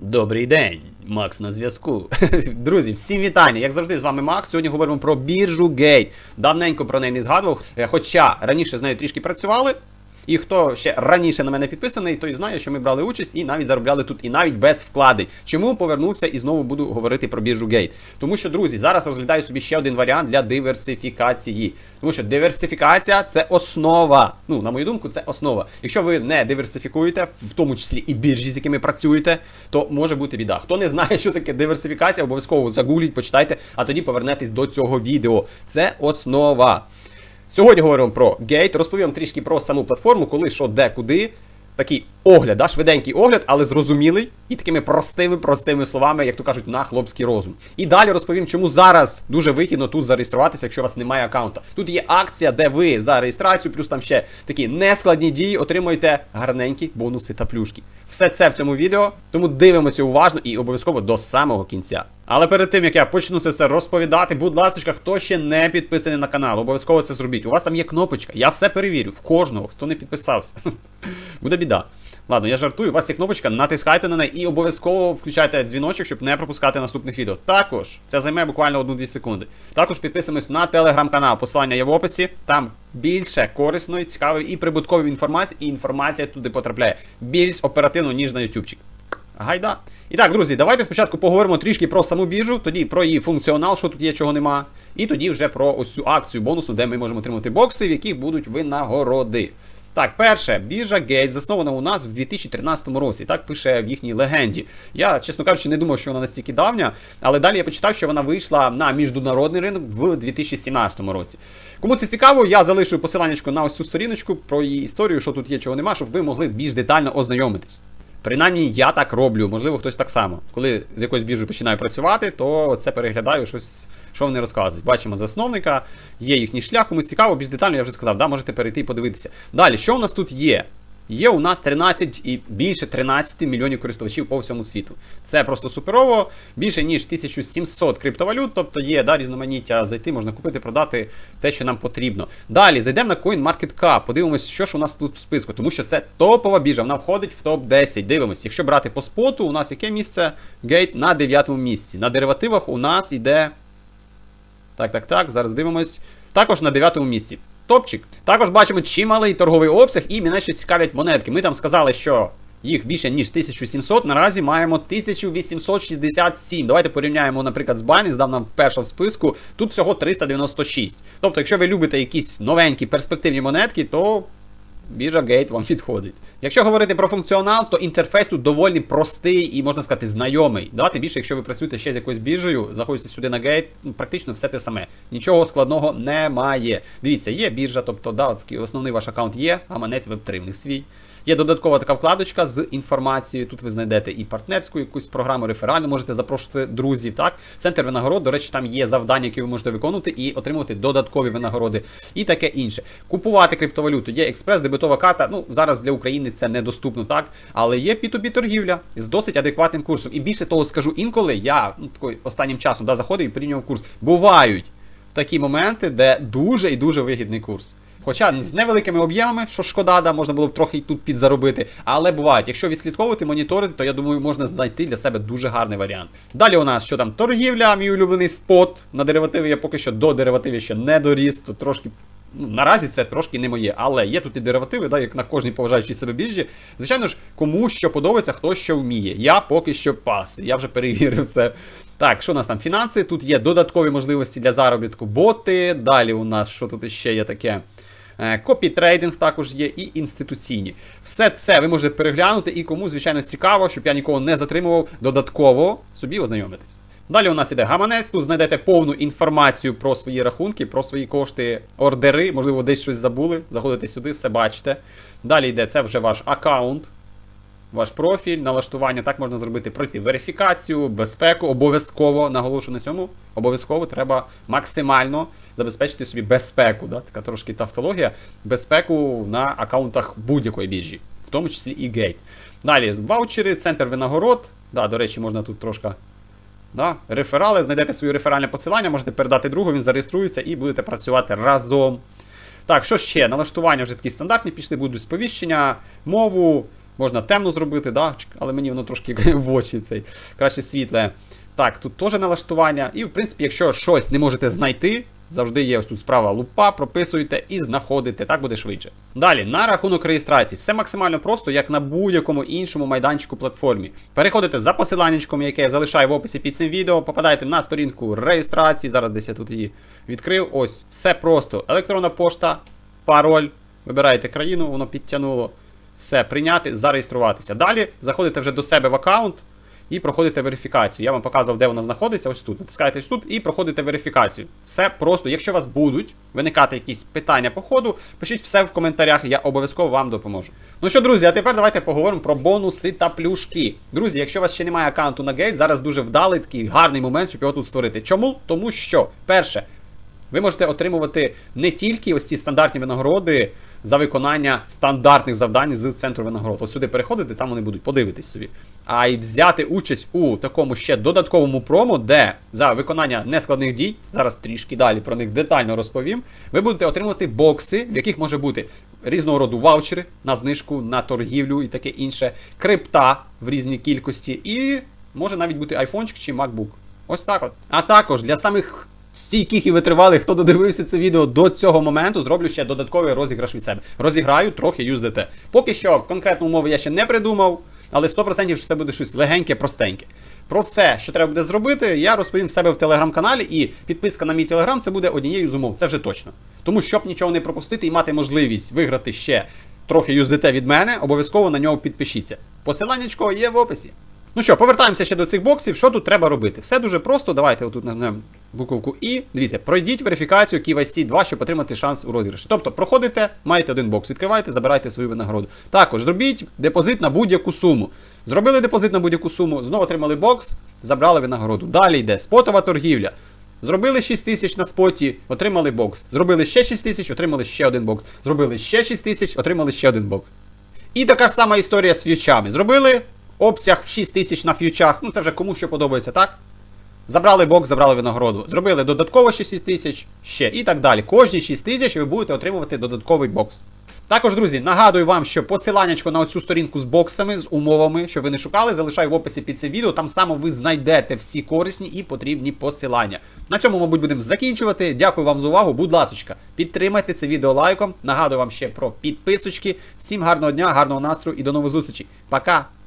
Добрий день, Макс на зв'язку. Друзі, всім вітання. Як завжди, з вами Макс. Сьогодні говоримо про біржу Гейт. Давненько про неї не згадував. е, Хоча раніше з нею трішки працювали. І хто ще раніше на мене підписаний, той знає, що ми брали участь і навіть заробляли тут, і навіть без вкладень. Чому повернувся і знову буду говорити про біржу Гейт? Тому що, друзі, зараз розглядаю собі ще один варіант для диверсифікації. Тому що диверсифікація це основа. Ну, на мою думку, це основа. Якщо ви не диверсифікуєте, в тому числі і біржі, з якими працюєте, то може бути біда. Хто не знає, що таке диверсифікація, обов'язково загугліть, почитайте, а тоді повернетесь до цього відео. Це основа. Сьогодні говоримо про гейт, розповім трішки про саму платформу, коли, що, де, куди. Такий огляд, да, швиденький огляд, але зрозумілий і такими простими, простими словами, як то кажуть, на хлопський розум. І далі розповім, чому зараз дуже вигідно тут зареєструватися, якщо у вас немає аккаунта. Тут є акція, де ви за реєстрацію, плюс там ще такі нескладні дії, отримуєте гарненькі бонуси та плюшки. Все це в цьому відео, тому дивимося уважно і обов'язково до самого кінця. Але перед тим як я почну це все розповідати, будь ласка, хто ще не підписаний на канал, обов'язково це зробіть. У вас там є кнопочка, я все перевірю в кожного, хто не підписався. Буде біда. Ладно, я жартую, у вас є кнопочка, натискайте на неї і обов'язково включайте дзвіночок, щоб не пропускати наступних відео. Також це займе буквально 1-2 секунди. Також підписуємось на телеграм-канал. Посилання є в описі. Там більше корисної, цікавої і прибуткової інформації, і інформація туди потрапляє більш оперативно, ніж на ютубчик. Гайда. І так, друзі, давайте спочатку поговоримо трішки про саму біржу, тоді про її функціонал, що тут є, чого нема. І тоді вже про ось цю акцію бонусну, де ми можемо отримати бокси, в яких будуть винагороди. Так, перше, біржа Gates заснована у нас в 2013 році. Так пише в їхній легенді. Я, чесно кажучи, не думав, що вона настільки давня, але далі я почитав, що вона вийшла на міжнародний ринок в 2017 році. Кому це цікаво, я залишу посиланнячку на ось цю сторіночку про її історію, що тут є, чого нема, щоб ви могли більш детально ознайомитись. Принаймні, я так роблю, можливо, хтось так само. Коли з якоюсь біржею починаю працювати, то це переглядаю щось, що вони розказують. Бачимо засновника, є їхній шлях, кому цікаво, більш детально я вже сказав, да, можете перейти і подивитися. Далі, що у нас тут є? Є у нас 13 і більше 13 мільйонів користувачів по всьому світу. Це просто суперово, більше ніж 1700 криптовалют, тобто є да, різноманіття зайти, можна купити, продати те, що нам потрібно. Далі зайдемо на CoinMarketCap, подивимося, що ж у нас тут в списку, тому що це топова біржа, вона входить в топ-10. Дивимось, якщо брати по споту, у нас яке місце? Гейт на 9 місці. На деривативах у нас йде. Так, так, так, зараз дивимось. Також на 9 місці. Топчик. Також бачимо чималий торговий обсяг, і мене ще цікавлять монетки. Ми там сказали, що їх більше ніж 1700. Наразі маємо 1867. Давайте порівняємо, наприклад, з Binance, дав нам перша в списку. Тут всього 396. Тобто, якщо ви любите якісь новенькі перспективні монетки, то. Біржа Gate вам підходить. Якщо говорити про функціонал, то інтерфейс тут доволі простий і, можна сказати, знайомий. Давайте більше, якщо ви працюєте ще з якоюсь біржею, заходите сюди на Gate, ну, практично все те саме. Нічого складного немає. Дивіться, є біржа, тобто да, основний ваш аккаунт є, гаманець веб-3 в них свій. Є додаткова така вкладочка з інформацією. Тут ви знайдете і партнерську якусь програму, реферальну, можете запрошувати друзів. Так, центр винагород. До речі, там є завдання, які ви можете виконувати і отримувати додаткові винагороди і таке інше. Купувати криптовалюту. Є експрес, дебетова карта. Ну зараз для України це недоступно, так, але є P2P торгівля з досить адекватним курсом. І більше того скажу, інколи я ну, такий останнім часом да, заходив і порівнював курс. Бувають такі моменти, де дуже і дуже вигідний курс. Хоча з невеликими об'ємами, що шкода, да, можна було б трохи і тут підзаробити. Але бувають, якщо відслідковувати, моніторити, то я думаю, можна знайти для себе дуже гарний варіант. Далі у нас що там торгівля, мій улюблений спот. На деривативі я поки що до деривативів ще не доріс, то трошки. Ну, наразі це трошки не моє, але є тут і деривативи, да, як на кожній поважаючій себе біржі. Звичайно ж, кому що подобається, хто що вміє. Я поки що пас. Я вже перевірив це. Так, що у нас там? Фінанси? Тут є додаткові можливості для заробітку, боти. Далі у нас що тут ще є таке? Копі-трейдинг також є і інституційні. Все це ви можете переглянути і кому, звичайно, цікаво, щоб я нікого не затримував, додатково собі ознайомитись. Далі у нас іде гаманець, тут знайдете повну інформацію про свої рахунки, про свої кошти, ордери, можливо, десь щось забули. Заходите сюди, все бачите. Далі йде це вже ваш аккаунт, ваш профіль, налаштування. Так можна зробити, пройти верифікацію, безпеку. Обов'язково наголошую на цьому. Обов'язково треба максимально забезпечити собі безпеку. Да? Така трошки тавтологія, безпеку на аккаунтах будь-якої біржі, в тому числі і Gate. Далі ваучери, центр винагород. Да, До речі, можна тут трошки. Да? Реферали, знайдете своє реферальне посилання, можете передати другу, він зареєструється і будете працювати разом. Так, що ще? Налаштування вже такі стандартні пішли, будуть сповіщення, мову. Можна темно зробити, да? але мені воно трошки в очі цей краще світле. Так, тут теж налаштування. І, в принципі, якщо щось не можете знайти, завжди є ось тут справа лупа, прописуєте і знаходите, так буде швидше. Далі, на рахунок реєстрації, все максимально просто, як на будь-якому іншому майданчику платформі. Переходите за посиланнячком, яке я залишаю в описі під цим відео, попадаєте на сторінку реєстрації. Зараз десь я тут її відкрив. Ось, все просто. Електронна пошта, пароль. Вибираєте країну, воно підтягнуло. Все, прийняти, зареєструватися. Далі заходите вже до себе в аккаунт і проходите верифікацію. Я вам показував, де вона знаходиться, ось тут. Натискаєте ось тут і проходите верифікацію. Все просто. Якщо у вас будуть виникати якісь питання по ходу, пишіть все в коментарях, я обов'язково вам допоможу. Ну що, друзі, а тепер давайте поговоримо про бонуси та плюшки. Друзі, якщо у вас ще немає аккаунту на Gate, зараз дуже вдалий такий гарний момент, щоб його тут створити. Чому? Тому що, перше, ви можете отримувати не тільки ось ці стандартні винагороди за виконання стандартних завдань з центру винагород. От сюди переходите, там вони будуть подивитись собі. А й взяти участь у такому ще додатковому промо, де за виконання нескладних дій, зараз трішки далі про них детально розповім. Ви будете отримувати бокси, в яких може бути різного роду ваучери на знижку, на торгівлю і таке інше, крипта в різній кількості, і може навіть бути айфончик чи MacBook. Ось так от. А також для самих стійких і витривалих, хто додивився це відео до цього моменту, зроблю ще додатковий розіграш від себе. Розіграю трохи USDT. Поки що конкретну умову я ще не придумав, але 100% що це буде щось легеньке, простеньке. Про все, що треба буде зробити, я розповім в себе в телеграм-каналі, і підписка на мій телеграм це буде однією з умов. Це вже точно. Тому щоб нічого не пропустити і мати можливість виграти ще трохи USDT від мене, обов'язково на нього підпишіться. Посиланнячко є в описі. Ну що, повертаємося ще до цих боксів. Що тут треба робити? Все дуже просто. Давайте отут нажмемо буковку І. Дивіться, пройдіть верифікацію KYC 2, щоб отримати шанс у розіграші. Тобто, проходите, маєте один бокс, відкриваєте, забирайте свою винагороду. Також зробіть депозит на будь-яку суму. Зробили депозит на будь-яку суму, знову отримали бокс, забрали винагороду. Далі йде спотова торгівля. Зробили 6 тисяч на споті, отримали бокс. Зробили ще 6 тисяч, отримали ще один бокс. Зробили ще 6 тисяч, отримали ще один бокс. І така ж сама історія з ф'ючами. Зробили обсяг в 6 тисяч на ф'ючах. Ну це вже кому що подобається, так? Забрали бокс, забрали винагороду. Зробили додатково 6 тисяч, ще і так далі. Кожні 6 тисяч ви будете отримувати додатковий бокс. Також, друзі, нагадую вам, що посиланнячко на оцю сторінку з боксами, з умовами, що ви не шукали, залишаю в описі під цим відео. Там саме ви знайдете всі корисні і потрібні посилання. На цьому, мабуть, будемо закінчувати. Дякую вам за увагу. Будь ласочка, підтримайте це відео лайком. Нагадую вам ще про підписочки. Всім гарного дня, гарного настрою і до нових зустрічей. Пока!